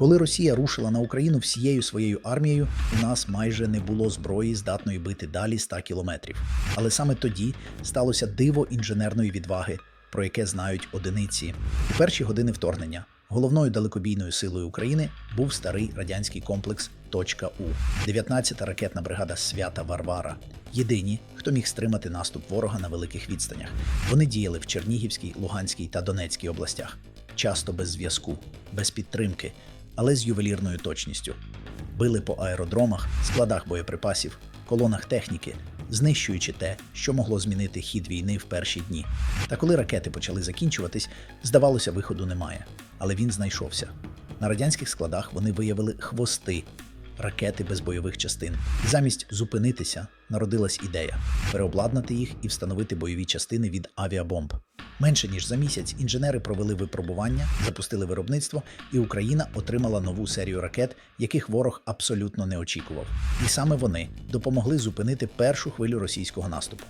Коли Росія рушила на Україну всією своєю армією, у нас майже не було зброї, здатної бити далі 100 кілометрів. Але саме тоді сталося диво інженерної відваги, про яке знають одиниці. У перші години вторгнення головною далекобійною силою України був старий радянський комплекс «Точка У», 19-та ракетна бригада Свята Варвара. Єдині, хто міг стримати наступ ворога на великих відстанях. Вони діяли в Чернігівській, Луганській та Донецькій областях, часто без зв'язку, без підтримки, але з ювелірною точністю. Били по аеродромах, складах боєприпасів, колонах техніки, знищуючи те, що могло змінити хід війни в перші дні. Та коли ракети почали закінчуватись, здавалося, виходу немає. Але він знайшовся. На радянських складах вони виявили хвости, ракети без бойових частин. І замість зупинитися народилась ідея переобладнати їх і встановити бойові частини від авіабомб. Менше ніж за місяць інженери провели випробування, запустили виробництво, і Україна отримала нову серію ракет, яких ворог абсолютно не очікував. І саме вони допомогли зупинити першу хвилю російського наступу.